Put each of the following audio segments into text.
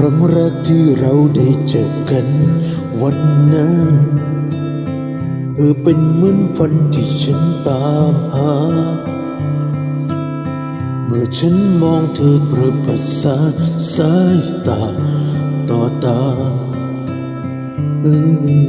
ครั้งแรกที่เราได้เจอกันวันนั้น เธอเป็นเหมือนฝันที่ฉันตามหา เมื่อฉันมองเธอประประสาสายตาต่อตา อืม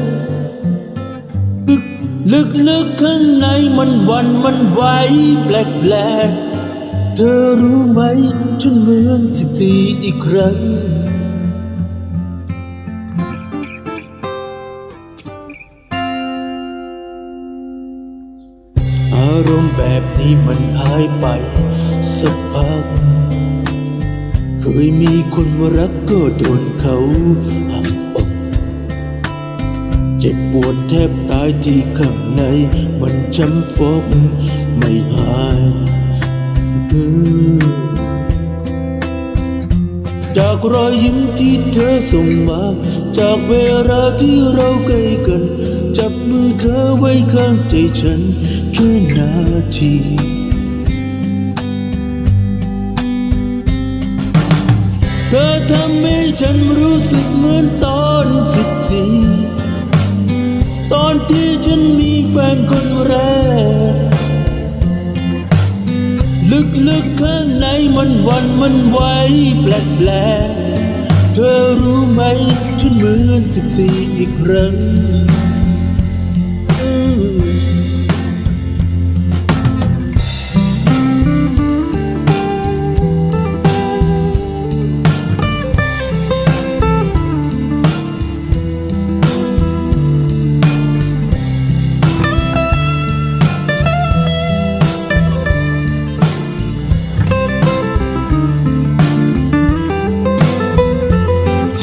ลึกลึกข้างในมันวันมันไหวแปลกแปลกเธอรู้ไหมฉันเหมือนสิบสี่อีกครั้ง อารมณ์แบบนี้มันหายไปสักพัก เคยมีคนมารักก็โดนเขาหักอก เจ็บปวดแทบตายที่ข้างใน มันช้ำฟกไม่หายจากรอยยิ้มที่เธอส่งมา จากเวลาที่เราใกล้กัน จับมือเธอไว้ข้างใจฉัน แค่นาทีเธอทำให้ฉันรู้สึกเหมือนตอนสิบสี่ ฉันมีแฟนคนแรก ลึกๆข้างในมันวันมันไหวแปลกแปลกๆเธอรู้ไหมฉันเหมือนสิบสี่อีกครั้ง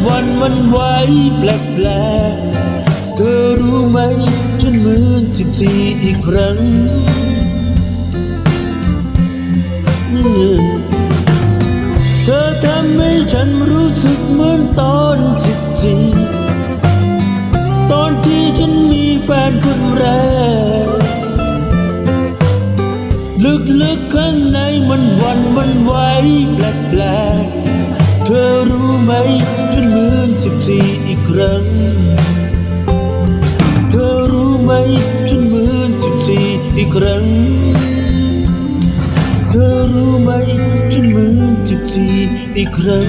ในมันวันมันไหวแปลกแปลกๆเธอรู้ไหมฉันเหมือนสิบสี่อีกครั้งเธอทำให้ฉันรู้สึกเหมือนตอนสิบสี่ตอนที่ฉันมีแฟนคนแรก ลึกๆข้างในมันวันมันไหวแปลกแปลกๆ ธอรู้ไหมจนเหมือนสิบสี่อีกครั้ง เธอรู้ไหมจนเหมือนสิบสี่อีกครั้งเธอรู้ไหมจนเหมือนสิบสี่อีกครั้ง